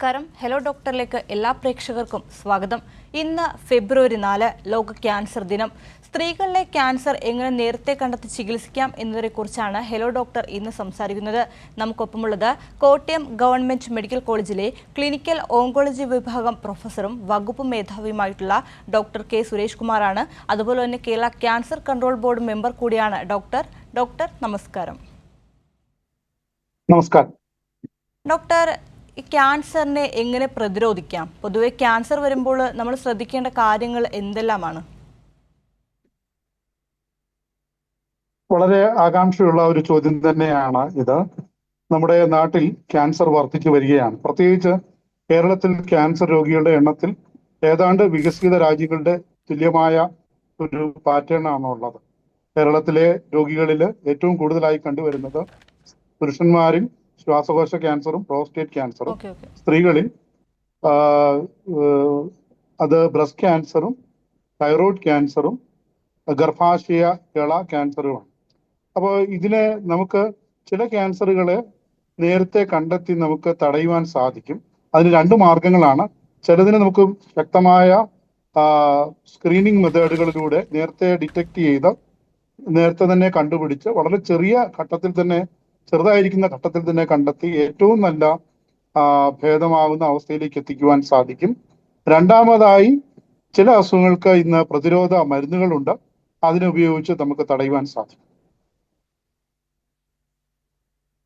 നമസ്കാരം. ഹലോ ഡോക്ടറിലേക്ക് എല്ലാ പ്രേക്ഷകർക്കും സ്വാഗതം. ഇന്ന് ഫെബ്രുവരി നാല് ലോക ക്യാൻസർ ദിനം. സ്ത്രീകളിലെ ക്യാൻസർ എങ്ങനെ നേരത്തെ കണ്ടെത്തി ചികിത്സിക്കാം എന്നതിനെക്കുറിച്ചാണ് ഹലോ ഡോക്ടർ ഇന്ന് സംസാരിക്കുന്നത്. നമുക്കൊപ്പമുള്ളത് കോട്ടയം ഗവൺമെന്റ് മെഡിക്കൽ കോളേജിലെ ക്ലിനിക്കൽ ഓങ്കോളജി വിഭാഗം പ്രൊഫസറും വകുപ്പ് മേധാവിയുമായിട്ടുള്ള ഡോക്ടർ കെ സുരേഷ് കുമാറാണ്. അതുപോലെ തന്നെ Kerala cancer control board member കൂടിയാണ് ഡോക്ടർ. ഡോക്ടർ നമസ്കാരം. നമസ്കാരം. ഡോക്ടർ ഈ ക്യാൻസറിനെ എങ്ങനെ പ്രതിരോധിക്കാം? പൊതുവെ ക്യാൻസർ വരുമ്പോൾ നമ്മൾ ശ്രദ്ധിക്കേണ്ട കാര്യങ്ങൾ എന്തെല്ലാമാണ്? വളരെ ആകാംക്ഷയുള്ള ഒരു ചോദ്യം തന്നെയാണ് ഇത്. നമ്മുടെ നാട്ടിൽ ക്യാൻസർ വർദ്ധിച്ചു വരികയാണ്. പ്രത്യേകിച്ച് കേരളത്തിൽ ക്യാൻസർ രോഗികളുടെ എണ്ണത്തിൽ ഏതാണ്ട് വികസിത രാജ്യങ്ങളുടെ തുല്യമായ ഒരു പാറ്റേൺ ആണുള്ളത് കേരളത്തിലെ രോഗികളിൽ ഏറ്റവും കൂടുതലായി കണ്ടുവരുന്നത് പുരുഷന്മാരിൽ ശ്വാസകോശ ക്യാൻസറും പ്രോസ്റ്റേറ്റ് ക്യാൻസറും സ്ത്രീകളിൽ അത് ബ്രസ്റ്റ് ക്യാൻസറും തൈറോയ്ഡ് ക്യാൻസറും ഗർഭാശയ ഗള ക്യാൻസറുമാണ് അപ്പോൾ ഇതിനെ നമുക്ക് ചില ക്യാൻസറുകളെ നേരത്തെ കണ്ടെത്തി നമുക്ക് തടയുവാൻ സാധിക്കും. അതിന് രണ്ട് മാർഗങ്ങളാണ്. ചിലതിന് നമുക്ക് വ്യക്തമായ സ്ക്രീനിങ് മെത്തേഡുകളിലൂടെ നേരത്തെ ഡിറ്റക്ട് ചെയ്ത് നേരത്തെ തന്നെ കണ്ടുപിടിച്ച് വളരെ ചെറിയ ഘട്ടത്തിൽ തന്നെ ചെറുതായിരിക്കുന്ന ഘട്ടത്തിൽ തന്നെ കണ്ടെത്തി ഏറ്റവും നല്ല ഭേദമാവുന്ന അവസ്ഥയിലേക്ക് എത്തിക്കുവാൻ സാധിക്കും. രണ്ടാമതായി ചില അസുഖങ്ങൾക്ക് ഇന്ന് പ്രതിരോധ മരുന്നുകളുണ്ട്. അതിനുപയോഗിച്ച് നമുക്ക് തടയുവാൻ സാധിക്കും.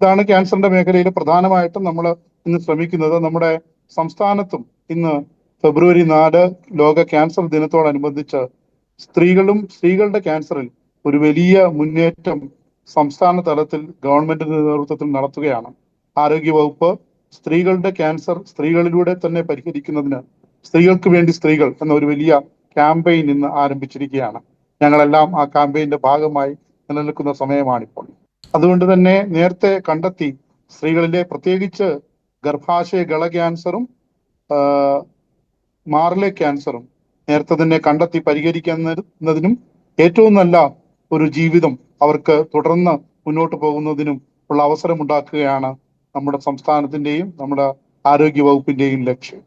ഇതാണ് ക്യാൻസറിന്റെ മേഖലയിൽ പ്രധാനമായിട്ടും നമ്മൾ ഇന്ന് ശ്രമിക്കുന്നത്. നമ്മുടെ സംസ്ഥാനത്തും ഇന്ന് ഫെബ്രുവരി നാല് ലോക ക്യാൻസർ ദിനത്തോടനുബന്ധിച്ച് സ്ത്രീകളും സ്ത്രീകളുടെ ക്യാൻസറിൽ ഒരു വലിയ മുന്നേറ്റം സംസ്ഥാന തലത്തിൽ ഗവൺമെന്റിന്റെ നേതൃത്വത്തിൽ നടത്തുകയാണ്. ആരോഗ്യവകുപ്പ് സ്ത്രീകളുടെ ക്യാൻസർ സ്ത്രീകളിലൂടെ തന്നെ പരിഹരിക്കുന്നതിന് സ്ത്രീകൾക്ക് വേണ്ടി സ്ത്രീകൾ എന്ന ഒരു വലിയ ക്യാമ്പയിൻ ഇന്ന് ആരംഭിച്ചിരിക്കുകയാണ്. ഞങ്ങളെല്ലാം ആ ക്യാമ്പയിന്റെ ഭാഗമായി നിലനിൽക്കുന്ന സമയമാണിപ്പോൾ. അതുകൊണ്ട് തന്നെ നേരത്തെ കണ്ടെത്തി സ്ത്രീകളിലെ പ്രത്യേകിച്ച് ഗർഭാശയ ഗള ക്യാൻസറും മാറിലെ ക്യാൻസറും നേരത്തെ തന്നെ കണ്ടെത്തി പരിഹരിക്കുന്നതിനും ഏറ്റവും നല്ല ഒരു ജീവിതം അവർക്ക് തുടർന്ന് മുന്നോട്ട് പോകുന്നതിനും ഉള്ള അവസരം ഉണ്ടാക്കുകയാണ് നമ്മുടെ സംസ്ഥാനത്തിന്റെയും നമ്മുടെ ആരോഗ്യ വകുപ്പിന്റെയും ലക്ഷ്യം.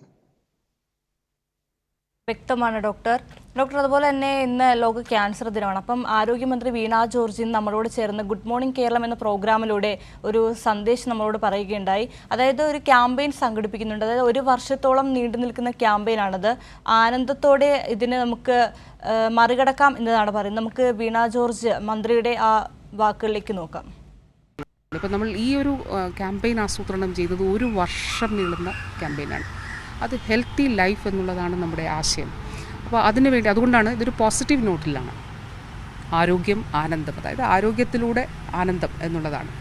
വ്യക്തമാണ് ഡോക്ടർ. ഡോക്ടർ അതുപോലെ തന്നെ ഇന്ന് ലോക ക്യാൻസർ ദിനമാണ്. അപ്പം ആരോഗ്യമന്ത്രി വീണ ജോർജ് ഇന്ന് നമ്മളോട് ചേർന്ന് ഗുഡ് മോർണിംഗ് കേരളം എന്ന പ്രോഗ്രാമിലൂടെ ഒരു സന്ദേശം നമ്മളോട് പറയുകയുണ്ടായി. അതായത് ഒരു ക്യാമ്പയിൻ സംഘടിപ്പിക്കുന്നുണ്ട്. അതായത് ഒരു വർഷത്തോളം നീണ്ടു നിൽക്കുന്ന ക്യാമ്പയിനാണത്. ആനന്ദത്തോടെ ഇതിന് നമുക്ക് മറികടക്കാം എന്നതാണ് പറയുന്നത്. നമുക്ക് വീണ ജോർജ് മന്ത്രിയുടെ ആ വാക്കുകളിലേക്ക് നോക്കാം. ഇപ്പം നമ്മൾ ഈ ഒരു ക്യാമ്പയിൻ ആസൂത്രണം ചെയ്തത് ഒരു വർഷം നീളുന്ന ക്യാമ്പയിനാണ്. അത് ഹെൽത്തി ലൈഫ് എന്നുള്ളതാണ് നമ്മുടെ ആശയം. അപ്പോൾ അതിനു വേണ്ടി അതുകൊണ്ടാണ് ഇതൊരു പോസിറ്റീവ് നോട്ടിലാണ്. ആരോഗ്യം ആനന്ദം അതായത് ആരോഗ്യത്തിലൂടെ ആനന്ദം എന്നുള്ളതാണ്.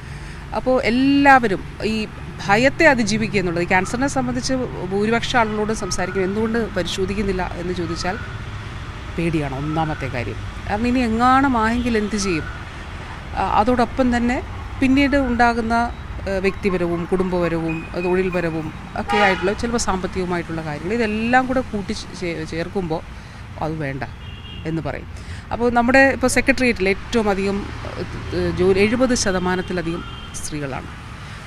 അപ്പോൾ എല്ലാവരും ഈ ഭയത്തെ അതിജീവിക്കുക എന്നുള്ളത് ക്യാൻസറിനെ സംബന്ധിച്ച് ഭൂരിപക്ഷം ആളുകളോട് സംസാരിക്കും എന്തുകൊണ്ട് പരിശോധിക്കുന്നില്ല എന്ന് ചോദിച്ചാൽ പേടിയാണ് ഒന്നാമത്തെ കാര്യം. കാരണം ഇനി എങ്ങാണമായെങ്കിൽ എന്ത് ചെയ്യും? അതോടൊപ്പം തന്നെ പിന്നീട് ഉണ്ടാകുന്ന വ്യക്തിപരവും കുടുംബപരവും തൊഴിൽപരവും ഒക്കെ ആയിട്ടുള്ള ചിലപ്പോൾ സാമ്പത്തികവുമായിട്ടുള്ള കാര്യങ്ങൾ ഇതെല്ലാം കൂടെ കൂട്ടി ചേർക്കുമ്പോൾ അത് വേണ്ട എന്ന് പറയും. അപ്പോൾ നമ്മുടെ ഇപ്പോൾ സെക്രട്ടേറിയറ്റിൽ ഏറ്റവും അധികം ജോലി എഴുപത് ശതമാനത്തിലധികം സ്ത്രീകളാണ്.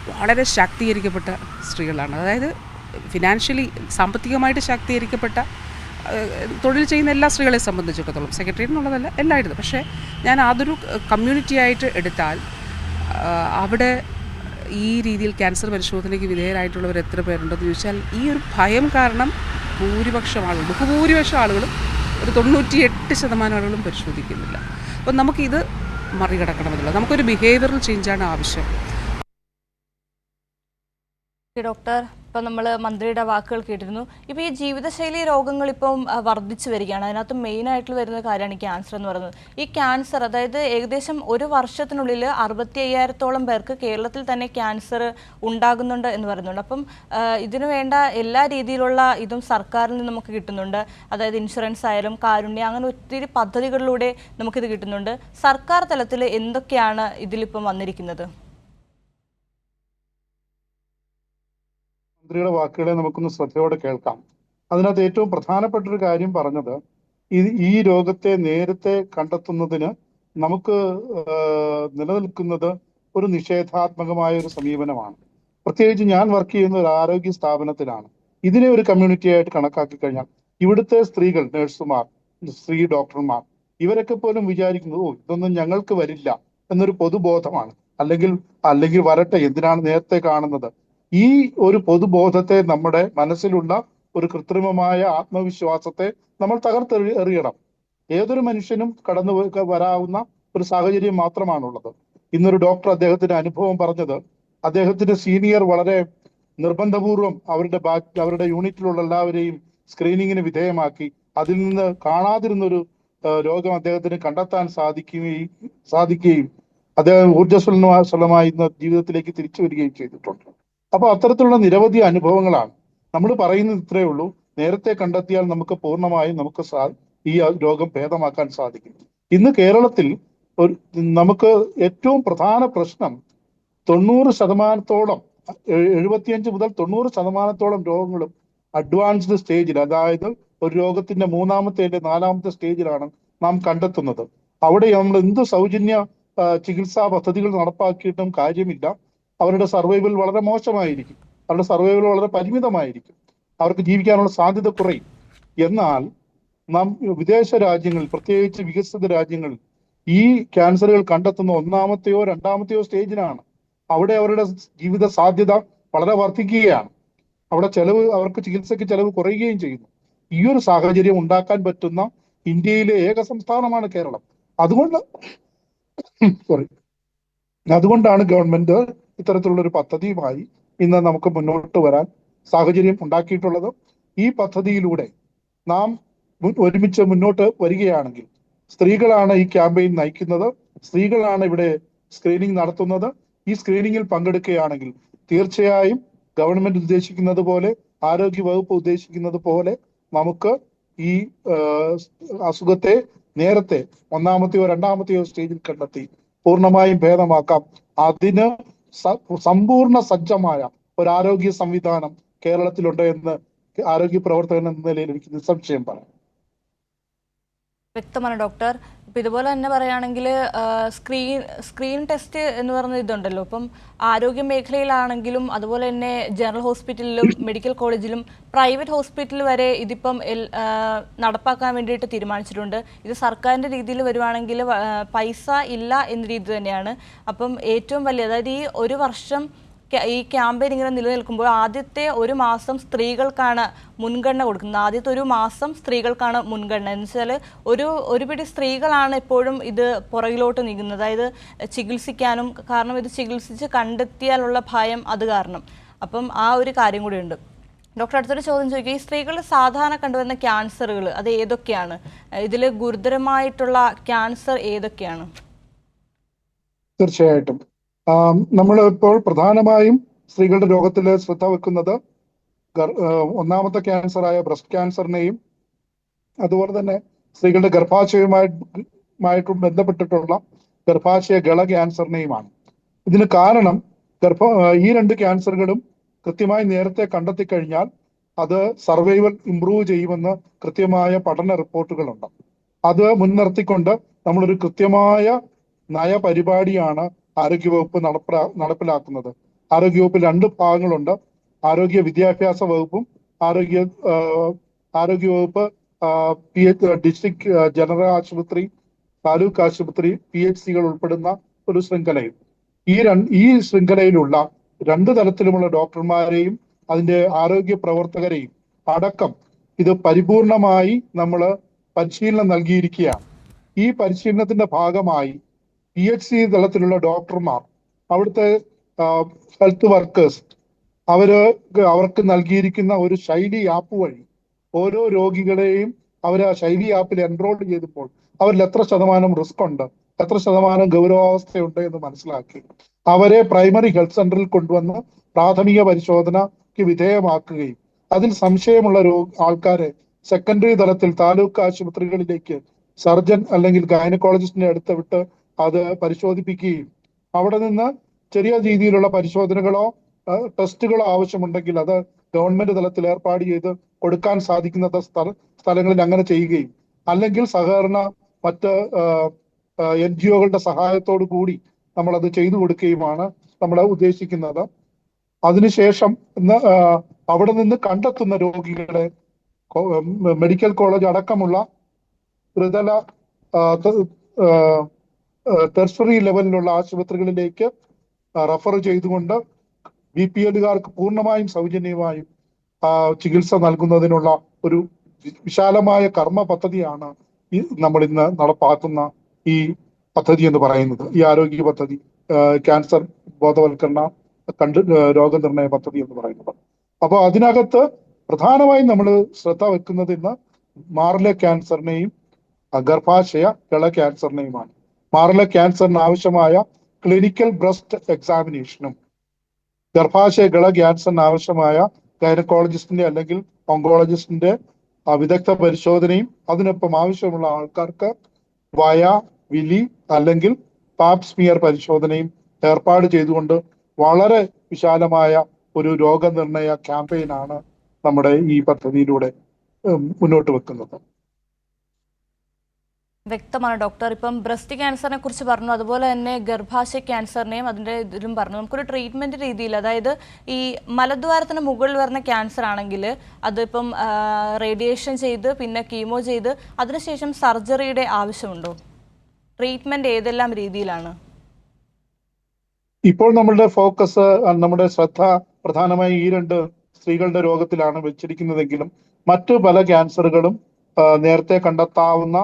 വളരെ ശാക്തീകരിക്കപ്പെട്ട സ്ത്രീകളാണ്. അതായത് ഫിനാൻഷ്യലി സാമ്പത്തികമായിട്ട് ശാക്തീകരിക്കപ്പെട്ട തൊഴിൽ ചെയ്യുന്ന എല്ലാ സ്ത്രീകളെ സംബന്ധിച്ചിടത്തോളം സെക്രട്ടറി എന്നുള്ളതല്ല എല്ലായിടത്തും. പക്ഷേ ഞാൻ അതൊരു കമ്മ്യൂണിറ്റി ആയിട്ട് എടുത്താൽ അവിടെ ഈ രീതിയിൽ ക്യാൻസർ പരിശോധനയ്ക്ക് വിധേയരായിട്ടുള്ളവർ എത്ര പേരുണ്ടെന്ന് ചോദിച്ചാൽ ഈ ഒരു ഭയം കാരണം ഭൂരിപക്ഷം ആളുകൾ ബഹുഭൂരിപക്ഷം ആളുകളും ഒരു തൊണ്ണൂറ്റി എട്ട് ശതമാനം ആളുകളും പരിശോധിക്കുന്നില്ല. അപ്പം നമുക്കിത് മറികടക്കണമെന്നില്ല നമുക്കൊരു ബിഹേവിയറൽ ചേഞ്ചാണ് ആവശ്യം. ഡോക്ടർ ഇപ്പം നമ്മൾ മന്ത്രിയുടെ വാക്കുകൾ കേട്ടിരുന്നു. ഇപ്പോൾ ഈ ജീവിതശൈലി രോഗങ്ങൾ ഇപ്പം വർദ്ധിച്ചു വരികയാണ്. അതിനകത്ത് മെയിൻ ആയിട്ട് വരുന്ന കാര്യമാണ് ക്യാൻസർ എന്ന് പറയുന്നത്. ഈ ക്യാൻസർ അതായത് ഏകദേശം ഒരു വർഷത്തിനുള്ളിൽ അറുപത്തി അയ്യായിരത്തോളം പേർക്ക് കേരളത്തിൽ തന്നെ ക്യാൻസർ ഉണ്ടാകുന്നുണ്ട് എന്ന് പറയുന്നുണ്ട്. അപ്പം ഇതിനു വേണ്ട എല്ലാ രീതിയിലുള്ള ഇതും സർക്കാരിൽ നിന്ന് നമുക്ക് കിട്ടുന്നുണ്ട്. അതായത് ഇൻഷുറൻസ് ആയാലും കാരുണ്യ അങ്ങനെ ഒത്തിരി പദ്ധതികളിലൂടെ നമുക്കിത് കിട്ടുന്നുണ്ട്. സർക്കാർ തലത്തിൽ എന്തൊക്കെയാണ് ഇതിലിപ്പം വന്നിരിക്കുന്നത്? മന്ത്രിയുടെ വാക്കുകളെ നമുക്കൊന്ന് ശ്രദ്ധയോടെ കേൾക്കാം. അതിനകത്ത് ഏറ്റവും പ്രധാനപ്പെട്ട ഒരു കാര്യം പറഞ്ഞത് ഈ ഈ രോഗത്തെ നേരത്തെ കണ്ടെത്തുന്നതിന് നമുക്ക് നിലനിൽക്കുന്നത് ഒരു നിഷേധാത്മകമായ ഒരു സമീപനമാണ്. പ്രത്യേകിച്ച് ഞാൻ വർക്ക് ചെയ്യുന്ന ഒരു ആരോഗ്യ സ്ഥാപനത്തിലാണ്. ഇതിനെ ഒരു കമ്മ്യൂണിറ്റി ആയിട്ട് കണക്കാക്കി കഴിഞ്ഞാൽ ഇവിടുത്തെ സ്ത്രീകൾ നഴ്സുമാർ സ്ത്രീ ഡോക്ടർമാർ ഇവരൊക്കെ പോലും വിചാരിക്കുന്നത് ഓ ഇതൊന്നും ഞങ്ങൾക്ക് വരില്ല എന്നൊരു പൊതുബോധമാണ്. അല്ലെങ്കിൽ അല്ലെങ്കിൽ വരട്ടെ എന്തിനാണ് നേരത്തെ കാണുന്നത്? ഈ ഒരു പൊതുബോധത്തെ നമ്മുടെ മനസ്സിലുള്ള ഒരു കൃത്രിമമായ ആത്മവിശ്വാസത്തെ നമ്മൾ തകർത്തെറി എറിയണം. ഏതൊരു മനുഷ്യനും കടന്നു വരാവുന്ന ഒരു സാഹചര്യം മാത്രമാണുള്ളത്. ഇന്നൊരു ഡോക്ടർ അദ്ദേഹത്തിന്റെ അനുഭവം പറഞ്ഞത് അദ്ദേഹത്തിന്റെ സീനിയർ വളരെ നിർബന്ധപൂർവം അവരുടെ ബാക്കി അവരുടെ യൂണിറ്റിലുള്ള എല്ലാവരെയും സ്ക്രീനിങ്ങിന് വിധേയമാക്കി അതിൽ നിന്ന് കാണാതിരുന്നൊരു രോഗം അദ്ദേഹത്തിന് കണ്ടെത്താൻ സാധിക്കുകയും സാധിക്കുകയും അദ്ദേഹം ഊർജസ്വലമായി ജീവിതത്തിലേക്ക് തിരിച്ചു വരികയും ചെയ്തിട്ടുണ്ട്. അപ്പൊ അത്തരത്തിലുള്ള നിരവധി അനുഭവങ്ങളാണ്. നമ്മൾ പറയുന്നത് ഇത്രയേ ഉള്ളൂ. നേരത്തെ കണ്ടെത്തിയാൽ നമുക്ക് പൂർണമായും നമുക്ക് ഈ രോഗം ഭേദമാക്കാൻ സാധിക്കും. ഇന്ന് കേരളത്തിൽ ഒരു നമുക്ക് ഏറ്റവും പ്രധാന പ്രശ്നം തൊണ്ണൂറ് ശതമാനത്തോളം എഴുപത്തിയഞ്ച് മുതൽ തൊണ്ണൂറ് ശതമാനത്തോളം രോഗങ്ങളും അഡ്വാൻസ്ഡ് സ്റ്റേജിൽ അതായത് ഒരു രോഗത്തിന്റെ മൂന്നാമത്തെ അല്ലെങ്കിൽ നാലാമത്തെ സ്റ്റേജിലാണ് നാം കണ്ടെത്തുന്നത്. അവിടെ നമ്മൾ എന്ത് സൗജന്യ ചികിത്സാ പദ്ധതികൾ നടപ്പാക്കിയിട്ടും കാര്യമില്ല. അവരുടെ സർവൈവൽ വളരെ മോശമായിരിക്കും. അവരുടെ സർവൈവൽ വളരെ പരിമിതമായിരിക്കും. അവർക്ക് ജീവിക്കാനുള്ള സാധ്യത കുറയും. എന്നാൽ നാം വിദേശ രാജ്യങ്ങളിൽ പ്രത്യേകിച്ച് വികസിത രാജ്യങ്ങളിൽ ഈ ക്യാൻസറുകൾ കണ്ടെത്തുന്ന ഒന്നാമത്തെയോ രണ്ടാമത്തെയോ സ്റ്റേജിലാണ്. അവിടെ അവരുടെ ജീവിത സാധ്യത വളരെ വർദ്ധിക്കുകയാണ് അവിടെ ചെലവ് അവർക്ക് ചികിത്സയ്ക്ക് ചെലവ് കുറയുകയും ചെയ്യുന്നു. ഈ ഒരു സാഹചര്യം ഉണ്ടാക്കാൻ പറ്റുന്ന ഇന്ത്യയിലെ ഏക സംസ്ഥാനമാണ് കേരളം. അതുകൊണ്ട് സോറി അതുകൊണ്ടാണ് ഗവൺമെന്റ് ഇത്തരത്തിലുള്ള ഒരു പദ്ധതിയുമായി ഇന്ന് നമുക്ക് മുന്നോട്ട് വരാൻ സാഹചര്യം ഉണ്ടാക്കിയിട്ടുള്ളത്. ഈ പദ്ധതിയിലൂടെ നാം ഒരുമിച്ച് മുന്നോട്ട് വരികയാണെങ്കിൽ സ്ത്രീകളാണ് ഈ ക്യാമ്പയിൻ നയിക്കുന്നത്. സ്ത്രീകളാണ് ഇവിടെ സ്ക്രീനിങ് നടത്തുന്നത്. ഈ സ്ക്രീനിങ്ങിൽ പങ്കെടുക്കുകയാണെങ്കിൽ തീർച്ചയായും ഗവൺമെന്റ് ഉദ്ദേശിക്കുന്നത് പോലെ ആരോഗ്യ വകുപ്പ് ഉദ്ദേശിക്കുന്നത് പോലെ നമുക്ക് ഈ അസുഖത്തെ നേരത്തെ ഒന്നാമത്തെയോ രണ്ടാമത്തെയോ സ്റ്റേജിൽ കണ്ടെത്തി പൂർണമായും ഭേദമാക്കാം. അതിന് സമ്പൂർണ സജ്ജമായ ഒരു ആരോഗ്യ സംവിധാനം കേരളത്തിലുണ്ട് എന്ന് ആരോഗ്യ പ്രവർത്തകൻ എന്ന നിലയിൽ എനിക്ക് നിസ്സംശയം പറയാം. വ്യക്തമാണ് ഡോക്ടർ. ഇപ്പം ഇതുപോലെ തന്നെ പറയുകയാണെങ്കിൽ സ്ക്രീൻ സ്ക്രീൻ ടെസ്റ്റ് എന്ന് പറയുന്ന ഇതുണ്ടല്ലോ. ഇപ്പം ആരോഗ്യ മേഖലയിലാണെങ്കിലും അതുപോലെ തന്നെ ജനറൽ ഹോസ്പിറ്റലിലും മെഡിക്കൽ കോളേജിലും പ്രൈവറ്റ് ഹോസ്പിറ്റൽ വരെ ഇതിപ്പം നടപ്പാക്കാൻ വേണ്ടിയിട്ട് തീരുമാനിച്ചിട്ടുണ്ട്. ഇത് സർക്കാരിന്റെ രീതിയിൽ വരുവാണെങ്കിൽ പൈസ ഇല്ല എന്ന രീതി തന്നെയാണ്. അപ്പം ഏറ്റവും വലിയ അതായത് ഈ ഒരു വർഷം ഈ ക്യാമ്പയിൻ ഇങ്ങനെ നിലനിൽക്കുമ്പോൾ ആദ്യത്തെ ഒരു മാസം സ്ത്രീകൾക്കാണ് മുൻഗണന കൊടുക്കുന്നത്. ആദ്യത്തെ ഒരു മാസം സ്ത്രീകൾക്കാണ് മുൻഗണന. എന്ന് വെച്ചാൽ ഒരു ഒരുപിടി സ്ത്രീകളാണ് എപ്പോഴും ഇത് പുറകിലോട്ട് നീങ്ങുന്നത്. അതായത് ചികിത്സിക്കാനും കാരണം ഇത് ചികിത്സിച്ച് കണ്ടെത്തിയാലുള്ള ഭയം അത് കാരണം. അപ്പം ആ ഒരു കാര്യം കൂടിയുണ്ട്. ഡോക്ടർ അടുത്തൊരു ചോദ്യം ചോദിക്കുക ഈ സ്ത്രീകൾ സാധാരണ കണ്ടുവരുന്ന ക്യാൻസറുകൾ അത് ഏതൊക്കെയാണ്? ഇതിൽ ഗുരുതരമായിട്ടുള്ള ക്യാൻസർ ഏതൊക്കെയാണ്? തീർച്ചയായിട്ടും. നമ്മൾ ഇപ്പോൾ പ്രധാനമായും സ്ത്രീകളുടെ രോഗത്തിൽ ശ്രദ്ധ വെക്കുന്നത് ഒന്നാമത്തെ ക്യാൻസറായ ബ്രസ്റ്റ് ക്യാൻസറിനെയും അതുപോലെ തന്നെ സ്ത്രീകളുടെ ഗർഭാശയവുമായിട്ടും ബന്ധപ്പെട്ടിട്ടുള്ള ഗർഭാശയ ഗള ക്യാൻസറിനെയുമാണ്. ഇതിന് കാരണം ഗർഭ ഈ രണ്ട് ക്യാൻസറുകളും കൃത്യമായി നേരത്തെ കണ്ടെത്തി കഴിഞ്ഞാൽ അത് സർവൈവൽ ഇംപ്രൂവ് ചെയ്യുമെന്ന് കൃത്യമായ പഠന റിപ്പോർട്ടുകളുണ്ട്. അത് മുൻനിർത്തിക്കൊണ്ട് നമ്മളൊരു കൃത്യമായ നയപരിപാടിയാണ് ആരോഗ്യവകുപ്പ് നടപ്പിലാ നടപ്പിലാക്കുന്നത്. ആരോഗ്യവകുപ്പിൽ രണ്ട് ഭാഗങ്ങളുണ്ട്. ആരോഗ്യ വിദ്യാഭ്യാസ വകുപ്പും ആരോഗ്യ ആരോഗ്യവകുപ്പ് പി എച്ച് ഡിസ്ട്രിക്ട് ജനറൽ ആശുപത്രി താലൂക്ക് ആശുപത്രി പി എച്ച് സികൾ ഉൾപ്പെടുന്ന ഒരു ശൃംഖലയും. ഈ രണ്ട് ഈ ശൃംഖലയിലുള്ള രണ്ട് തരത്തിലുമുള്ള ഡോക്ടർമാരെയും അതിന്റെ ആരോഗ്യ പ്രവർത്തകരെയും അടക്കം ഇത് പരിപൂർണമായി നമ്മൾ പരിശീലനം നൽകിയിരിക്കുകയാണ്. ഈ പരിശീലനത്തിന്റെ ഭാഗമായി പി എച്ച് സി തലത്തിലുള്ള ഡോക്ടർമാർ അവിടുത്തെ ഹെൽത്ത് വർക്കേഴ്സ് അവർ അവർക്ക് നൽകിയിരിക്കുന്ന ഒരു ശൈലി ആപ്പ് വഴി ഓരോ രോഗികളെയും അവർ ആ ശൈലി ആപ്പിൽ എൻറോൾ ചെയ്തപ്പോൾ അവരിൽ എത്ര ശതമാനം റിസ്ക് ഉണ്ട് എത്ര ശതമാനം ഗൗരവാവസ്ഥയുണ്ട് എന്ന് മനസ്സിലാക്കി. അവരെ പ്രൈമറി ഹെൽത്ത് സെന്ററിൽ കൊണ്ടുവന്ന് പ്രാഥമിക പരിശോധനയ്ക്ക് വിധേയമാക്കുകയും അതിൽ സംശയമുള്ള രോ ആൾക്കാരെ സെക്കൻഡറി തലത്തിൽ താലൂക്ക് ആശുപത്രികളിലേക്ക് സർജൻ അല്ലെങ്കിൽ ഗൈനക്കോളജിസ്റ്റിന്റെ അടുത്ത് വിട്ട് അത് പരിശോധിപ്പിക്കുകയും അവിടെ നിന്ന് ചെറിയ രീതിയിലുള്ള പരിശോധനകളോ ടെസ്റ്റുകളോ ആവശ്യമുണ്ടെങ്കിൽ അത് ഗവൺമെന്റ് തലത്തിൽ ഏർപ്പാട് ചെയ്ത് കൊടുക്കാൻ സാധിക്കുന്ന സ്ഥലങ്ങളിൽ അങ്ങനെ ചെയ്യുകയും അല്ലെങ്കിൽ സഹകരണ മറ്റ് എൻ ജി ഒകളുടെ സഹായത്തോടു കൂടി നമ്മൾ അത് ചെയ്തു കൊടുക്കുകയുമാണ് നമ്മൾ ഉദ്ദേശിക്കുന്നത്. അതിനുശേഷം അവിടെ നിന്ന് കണ്ടെത്തുന്ന രോഗികളെ മെഡിക്കൽ കോളേജ് അടക്കമുള്ള ത്രിതല ടെർസറി ലെവലിലുള്ള ആശുപത്രികളിലേക്ക് റഫർ ചെയ്തുകൊണ്ട് ബി പി എല്ലുകാർക്ക് പൂർണമായും സൗജന്യമായും ചികിത്സ നൽകുന്നതിനുള്ള ഒരു വിശാലമായ കർമ്മ പദ്ധതിയാണ് നമ്മൾ ഇന്ന് നടപ്പാക്കുന്ന ഈ പദ്ധതി എന്ന് പറയുന്നത്. ഈ ആരോഗ്യ പദ്ധതി ക്യാൻസർ ബോധവൽക്കരണ കണ്ട് രോഗനിർണയ പദ്ധതി എന്ന് പറയുന്നത്. അപ്പോൾ അതിനകത്ത് പ്രധാനമായും നമ്മൾ ശ്രദ്ധ വെക്കുന്നത് ഇന്ന് മാറിലെ ക്യാൻസറിനെയും ഗർഭാശയ ഇള ക്യാൻസറിനെയുമാണ്. മാറിലെ ക്യാൻസറിന് ആവശ്യമായ ക്ലിനിക്കൽ ബ്രസ്റ്റ് എക്സാമിനേഷനും ഗർഭാശയ ഗള ക്യാൻസറിന് ആവശ്യമായ ഗൈനക്കോളജിസ്റ്റിന്റെ അല്ലെങ്കിൽ ഓങ്കോളജിസ്റ്റിന്റെ വിദഗ്ധ പരിശോധനയും അതിനൊപ്പം ആവശ്യമുള്ള ആൾക്കാർക്ക് വയ വിലി അല്ലെങ്കിൽ പാപ്സ്മിയർ പരിശോധനയും ഏർപ്പാട് ചെയ്തുകൊണ്ട് വളരെ വിശാലമായ ഒരു രോഗനിർണയ ക്യാമ്പയിനാണ് നമ്മുടെ ഈ പദ്ധതിയിലൂടെ മുന്നോട്ട് വെക്കുന്നത്. വ്യക്തമാണ്. ഡോക്ടർ ഇപ്പം ബ്രസ്റ്റ് ക്യാൻസറിനെ കുറിച്ച് പറഞ്ഞു. അതുപോലെ തന്നെ ഗർഭാശയ ക്യാൻസറിനെയും അതിന്റെ ഇതിലും പറഞ്ഞു. നമുക്കൊരു ട്രീറ്റ്മെന്റ് രീതിയിൽ അതായത് ഈ മലദ്വാരത്തിന് മുകളിൽ വരുന്ന ക്യാൻസർ ആണെങ്കിൽ അതിപ്പം റേഡിയേഷൻ ചെയ്ത് പിന്നെ കീമോ ചെയ്ത് അതിനുശേഷം സർജറിയുടെ ആവശ്യമുണ്ടോ? ട്രീറ്റ്മെന്റ് ഏതെല്ലാം രീതിയിലാണ്? ഇപ്പോൾ നമ്മളുടെ ഫോക്കസ് നമ്മുടെ ശ്രദ്ധ പ്രധാനമായി ഈ രണ്ട് സ്ത്രീകളുടെ രോഗത്തിലാണ് വെച്ചിരിക്കുന്നതെങ്കിലും മറ്റു പല ക്യാൻസറുകളും നേരത്തെ കണ്ടെത്താവുന്ന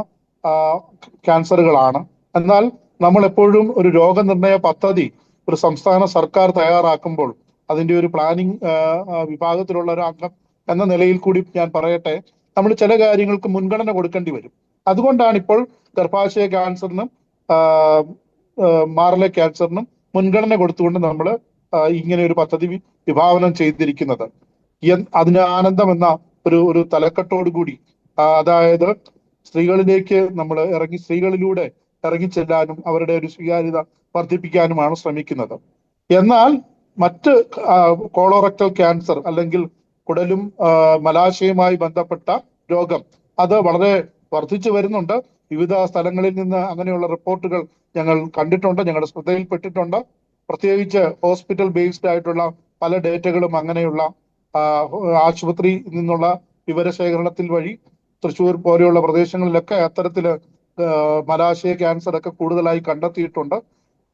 ക്യാൻസറുകളാണ്. എന്നാൽ നമ്മൾ എപ്പോഴും ഒരു രോഗനിർണയ പദ്ധതി ഒരു സംസ്ഥാന സർക്കാർ തയ്യാറാക്കുമ്പോൾ അതിന്റെ ഒരു പ്ലാനിങ് വിഭാഗത്തിലുള്ള ഒരു അംഗം എന്ന നിലയിൽ കൂടി ഞാൻ പറയട്ടെ നമ്മൾ ചില കാര്യങ്ങൾക്ക് മുൻഗണന കൊടുക്കേണ്ടി വരും. അതുകൊണ്ടാണ് ഇപ്പോൾ ഗർഭാശയ ക്യാൻസറിനും മാറല ക്യാൻസറിനും മുൻഗണന കൊടുത്തുകൊണ്ട് നമ്മൾ ഇങ്ങനെ ഒരു പദ്ധതി വിഭാവനം ചെയ്തിരിക്കുന്നത്. അതിന് ആനന്ദം എന്ന ഒരു ഒരു തലക്കെട്ടോടുകൂടി കൂടി അതായത് സ്ത്രീകളിലേക്ക് നമ്മൾ ഇറങ്ങി സ്ത്രീകളിലൂടെ ഇറങ്ങിച്ചെല്ലാനും അവരുടെ ഒരു സ്വീകാര്യത വർദ്ധിപ്പിക്കാനുമാണ് ശ്രമിക്കുന്നത്. എന്നാൽ മറ്റ് കോളോറക്ടൽ ക്യാൻസർ അല്ലെങ്കിൽ കുടലും മലാശയുമായി ബന്ധപ്പെട്ട രോഗം അത് വളരെ വർദ്ധിച്ചു വരുന്നുണ്ട്. വിവിധ സ്ഥലങ്ങളിൽ നിന്ന് അങ്ങനെയുള്ള റിപ്പോർട്ടുകൾ ഞങ്ങൾ കണ്ടിട്ടുണ്ട് ഞങ്ങളുടെ ശ്രദ്ധയിൽപ്പെട്ടിട്ടുണ്ട്. പ്രത്യേകിച്ച് ഹോസ്പിറ്റൽ ബേസ്ഡ് ആയിട്ടുള്ള പല ഡേറ്റകളും അങ്ങനെയുള്ള ആശുപത്രി നിന്നുള്ള വിവരശേഖരണത്തിൽ വഴി തൃശ്ശൂർ പോലെയുള്ള പ്രദേശങ്ങളിലൊക്കെ അത്തരത്തിൽ മലാശയ ക്യാൻസർ ഒക്കെ കൂടുതലായി കണ്ടെത്തിയിട്ടുണ്ട്.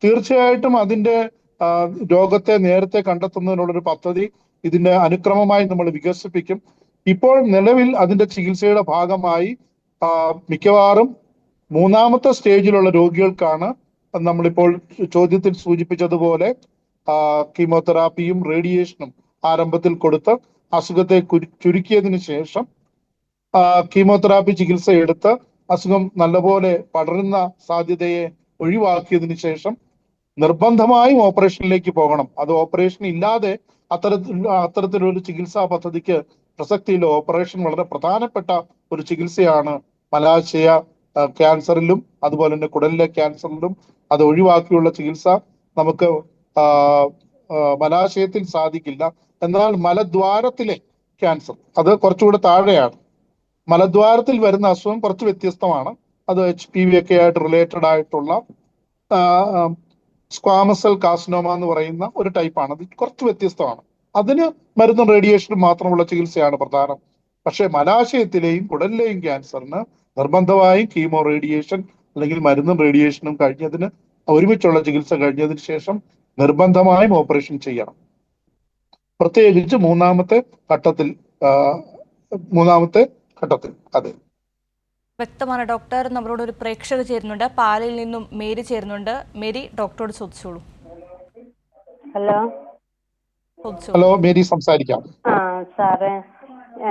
തീർച്ചയായിട്ടും അതിന്റെ രോഗത്തെ നേരത്തെ കണ്ടെത്തുന്നതിനുള്ളൊരു പദ്ധതി ഇതിന്റെ അനുക്രമമായി നമ്മൾ വികസിപ്പിക്കും. ഇപ്പോൾ നിലവിൽ അതിന്റെ ചികിത്സയുടെ ഭാഗമായി മിക്കവാറും മൂന്നാമത്തെ സ്റ്റേജിലുള്ള രോഗികൾക്കാണ് നമ്മളിപ്പോൾ ചോദ്യത്തിൽ സൂചിപ്പിച്ചതുപോലെ കീമോതെറാപ്പിയും റേഡിയേഷനും ആരംഭത്തിൽ കൊടുത്ത് അസുഖത്തെ ചുരുക്കിയതിനു ശേഷം കീമോതെറാപ്പി ചികിത്സ എടുത്ത് അസുഖം നല്ലപോലെ പടരുന്ന സാധ്യതയെ ഒഴിവാക്കിയതിനു ശേഷം നിർബന്ധമായും ഓപ്പറേഷനിലേക്ക് പോകണം. അത് ഓപ്പറേഷൻ ഇല്ലാതെ അത്തരത്തിൽ അത്തരത്തിലൊരു ചികിത്സാ പദ്ധതിക്ക് പ്രസക്തിയില്ല. ഓപ്പറേഷൻ വളരെ പ്രധാനപ്പെട്ട ഒരു ചികിത്സയാണ്. മലാശയ ക്യാൻസറിലും അതുപോലെ തന്നെ കുടലിലെ ക്യാൻസറിലും അത് ഒഴിവാക്കിയുള്ള ചികിത്സ നമുക്ക് മലാശയത്തിൽ സാധിക്കില്ല. എന്നാൽ മലദ്വാരത്തിലെ ക്യാൻസർ അത് കുറച്ചുകൂടെ താഴെയാണ്. മലദ്വാരത്തിൽ വരുന്ന അസുഖം കുറച്ച് വ്യത്യസ്തമാണ്. അത് എച്ച് പി വി ഒക്കെ ആയിട്ട് റിലേറ്റഡ് ആയിട്ടുള്ള സ്ക്വാമസൽ കാസിനോമ എന്ന് പറയുന്ന ഒരു ടൈപ്പാണ് അത് കുറച്ച് വ്യത്യസ്തമാണ്. അതിന് മരുന്നും റേഡിയേഷനും മാത്രമുള്ള ചികിത്സയാണ് പ്രധാനം. പക്ഷേ മലാശയത്തിലെയും കുടലിലെയും ക്യാൻസറിന് നിർബന്ധമായും കീമോ റേഡിയേഷൻ അല്ലെങ്കിൽ മരുന്നും റേഡിയേഷനും കഴിഞ്ഞതിന് ഒരുമിച്ചുള്ള ചികിത്സ കഴിഞ്ഞതിന് ശേഷം നിർബന്ധമായും ഓപ്പറേഷൻ ചെയ്യണം. പ്രത്യേകിച്ച് മൂന്നാമത്തെ ഘട്ടത്തിൽ മൂന്നാമത്തെ ഘട്ടത്തിൽ അതെ. വ്യക്തമാണ് ഡോക്ടർ. നമ്മളോട് ഒരു പ്രേക്ഷകർ ചേരുന്നുണ്ട്. പാലിൽ നിന്നും മേരി ചേരുന്നുണ്ട്. മേരി ഡോക്ടറോട് ചോദിച്ചോളൂ. ഹലോ. ഹലോ മേരി സംസാരിക്കാം. ആ സാറേ